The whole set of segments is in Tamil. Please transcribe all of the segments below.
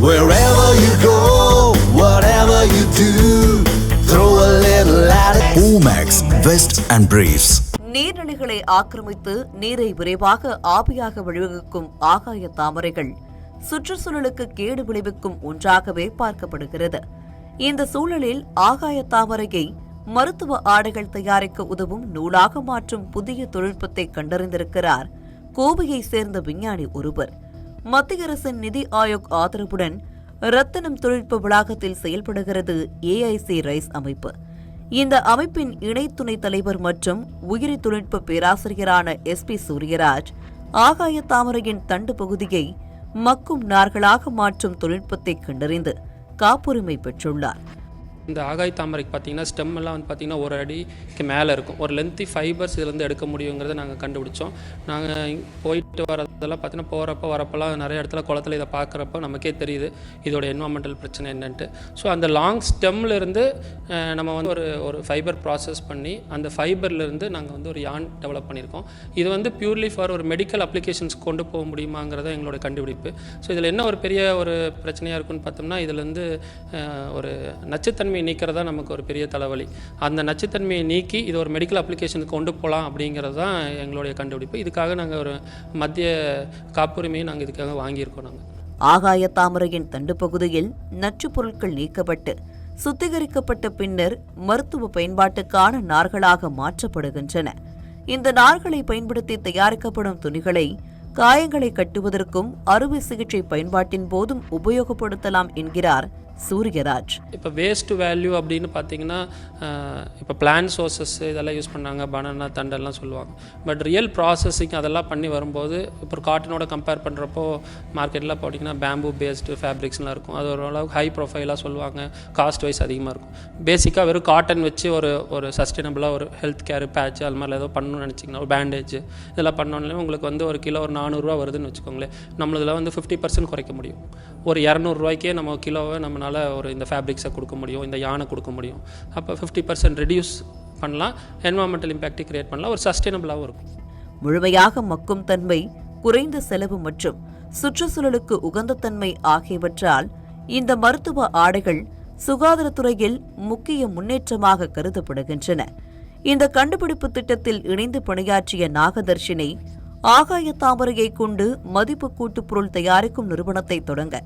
Wherever you go, whatever you do, throw a little at it. Omax, Vest and Briefs. நீர்நிலைகளை ஆக்கிரமித்து நீரை விரைவாக ஆவியாக வழிவகுக்கும் ஆகாய தாமரைகள் சுற்றுச்சூழலுக்கு கேடு விளைவிக்கும் ஒன்றாகவே பார்க்கப்படுகிறது இந்த சூழலில் ஆகாய தாமரையை மருத்துவ ஆடைகள் தயாரிக்க உதவும் நூலாக மாற்றும் புதிய தொழில்நுட்பத்தை கண்டறிந்திருக்கிறார் கோவையை சேர்ந்த விஞ்ஞானி ஒருவர் மத்திய அரசின் நிதி ஆயோக் ஆதரவுடன் ரத்தனம் தொழில்நுட்ப வளாகத்தில் செயல்படுகிறது ஏஐசி ரைஸ் அமைப்பு. இந்த அமைப்பின் இணை துணைத் தலைவர் மற்றும் உயிரி தொழில்நுட்ப பேராசிரியரான எஸ் பி சூரியராஜ் ஆகாய தாமரையின் தண்டு பகுதியை மக்கும் நார்களாக மாற்றும் தொழில்நுட்பத்தை கண்டறிந்து காப்புரிமை பெற்றுள்ளார். இந்த ஆகாய் தாமரைக்கு பார்த்தீங்கன்னா ஸ்டெம் எல்லாம் வந்து பார்த்தீங்கன்னா ஒரு அடிக்கு மேலே இருக்கும். ஒரு லென்த்தி ஃபைபர்ஸ் இதுலேருந்து எடுக்க முடியுங்கிறத நாங்கள் கண்டுபிடிச்சோம். நாங்கள் போயிட்டு வரதெல்லாம் பார்த்தீங்கன்னா போகிறப்ப வரப்பெல்லாம் நிறைய இடத்துல குளத்துல இதை பார்க்குறப்ப நமக்கே தெரியுது இதோட என்வாமெண்டல் பிரச்சனை என்னன்ட்டு. ஸோ அந்த லாங் ஸ்டெம்லேருந்து நம்ம வந்து ஒரு ஒரு ஃபைபர் ப்ராசஸ் பண்ணி அந்த ஃபைபர்லேருந்து நாங்கள் வந்து ஒரு யான் டெவலப் பண்ணியிருக்கோம். இது வந்து பியூர்லி ஃபார் ஒரு மெடிக்கல் அப்ளிகேஷன்ஸ் கொண்டு போக முடியுமாங்கிறத எங்களோட கண்டுபிடிப்பு. ஸோ இதில் என்ன ஒரு பெரிய ஒரு பிரச்சனையாக இருக்குன்னு பார்த்தோம்னா இதில் வந்து ஒரு நச்சுத்தன்மை நச்சுத்தன்மையை நீக்கிறதா நமக்கு ஒரு பெரிய தலைவலி. அந்த நச்சுத்தன்மையை நீக்கி இது ஒரு மெடிக்கல் அப்ளிகேஷனுக்கு கொண்டு போகலாம் அப்படிங்கிறது தான் எங்களுடைய கண்டுபிடிப்பு. இதுக்காக நாங்கள் ஒரு மத்திய காப்புரிமையை நாங்கள் இதுக்காக வாங்கியிருக்கோம் நாங்கள் ஆகாய தாமரையின் தண்டு பகுதியில் நச்சுப் பொருட்கள் நீக்கப்பட்டு சுத்திகரிக்கப்பட்ட பின்னர் மருத்துவ பயன்பாட்டுக்கான நார்களாக மாற்றப்படுகின்றன. இந்த நார்களை பயன்படுத்தி தயாரிக்கப்படும் துணிகளை காயங்களை கட்டுவதற்கும் அறுவை சிகிச்சை பயன்பாட்டின் போதும் உபயோகப்படுத்தலாம் என்கிறார் சூரியராஜ். இப்போ வேஸ்ட் வேல்யூ அப்படின்னு பார்த்தீங்கன்னா இப்போ பிளான் சோர்சஸ் இதெல்லாம் யூஸ் பண்ணாங்க பனானா தண்டெல்லாம் சொல்லுவாங்க. பட் ரியல் ப்ராசஸிங் அதெல்லாம் பண்ணி வரும்போது இப்போ காட்டனோட கம்பேர் பண்ணுறப்போ மார்க்கெட்டில் போட்டிங்கன்னா பேம்பு பேஸ்டு ஃபேப்ரிக்ஸ்லாம் இருக்கும். அது ஓரளவுக்கு ஹை ப்ரொஃபைலாக சொல்லுவாங்க காஸ்ட் வைஸ் அதிகமாக இருக்கும். பேசிக்காக வெறும் காட்டன் வச்சு ஒரு ஒரு சஸ்டைனபிளாக ஒரு ஹெல்த் கேர் பேட்ச் அது மாதிரி ஏதோ பண்ணணும்னு நினச்சிங்கன்னா ஒரு பேண்டேஜ் இதெல்லாம் பண்ணோன்னே உங்களுக்கு வந்து ஒரு கிலோ ஒரு நானூறுரூவா வருதுன்னு வச்சுக்கோங்களேன். நம்மளதில் வந்து ஃபிஃப்டி பர்சன்ட் குறைக்க முடியும். ஒரு இரநூறுவாய்க்கே நம்ம கிலோவை நம்மளால் ஒரு இந்த ஃபேப்ரிக்ஸை கொடுக்க முடியும் இந்த யானை கொடுக்க முடியும். அப்போ ஃபிஃப்டி பர்சன்ட் ரெடியூஸ் பண்ணலாம் என்வாமெண்டல் இம்பேக்டை கிரியேட் பண்ணலாம் ஒரு சஸ்டைனபிளாகவும் இருக்கும். முழுமையாக மக்கும் தன்மை குறைந்த செலவு மற்றும் சுற்றுச்சூழலுக்கு உகந்த தன்மை ஆகியவற்றால் இந்த மருத்துவ ஆடைகள் சுகாதாரத்துறையில் முக்கிய முன்னேற்றமாக கருதப்படுகின்றன. இந்த கண்டுபிடிப்பு திட்டத்தில் இணைந்து பணியாற்றிய நாகதர்ஷினி ஆகாய தாமரையை கொண்டு மதிப்பு கூட்டுப் பொருள் தயாரிக்கும் நிறுவனத்தை தொடங்க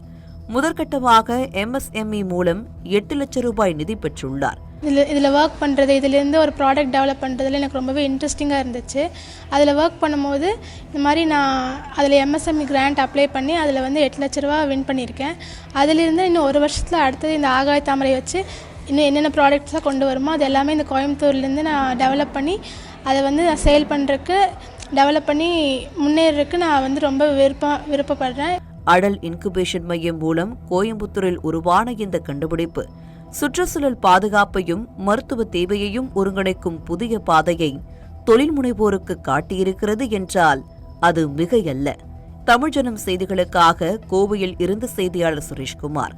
முதற்கட்டமாக எம்எஸ்எம்இ மூலம் எட்டு லட்சம் ரூபாய் நிதி பெற்றுள்ளார். இதில் இதில் ஒர்க் பண்ணுறது இதுலேருந்து ஒரு ப்ராடக்ட் டெவலப் பண்ணுறதுல எனக்கு ரொம்பவே இன்ட்ரெஸ்டிங்காக இருந்துச்சு. அதில் ஒர்க் பண்ணும்போது இந்த மாதிரி நான் அதில் எம்எஸ்எம்இ கிராண்ட் அப்ளை பண்ணி அதில் வந்து எட்டு லட்ச ரூபா வின் பண்ணியிருக்கேன். அதிலிருந்து இன்னும் ஒரு வருஷத்தில் அடுத்தது இந்த ஆகாய தாமரை வச்சு இன்னும் என்னென்ன ப்ராடக்ட்ஸாக கொண்டு வருமோ அது எல்லாமே இந்த கோயம்புத்தூர்லேருந்து நான் டெவலப் பண்ணி அதை வந்து நான் சேல் பண்ணுறதுக்கு டெவலப் பண்ணி முன்னேறதுக்கு நான் வந்து ரொம்ப விருப்பம் விருப்பப்படுறேன். அடல் இன்குபேஷன் மையம் மூலம் கோயம்புத்தூரில் உருவான இந்த கண்டுபிடிப்பு. சுற்றுச்சூழல் பாதுகாப்பையும் மருத்துவ தேவையையும் ஒருங்கிணைக்கும் புதிய பாதையை தொழில் முனைவோருக்கு காட்டியிருக்கிறது என்றால் அது மிகையல்ல. தமிழ்ஜனம் செய்திகளுக்காக கோவையில் இருந்து செய்தியாளர் சுரேஷ்குமார்.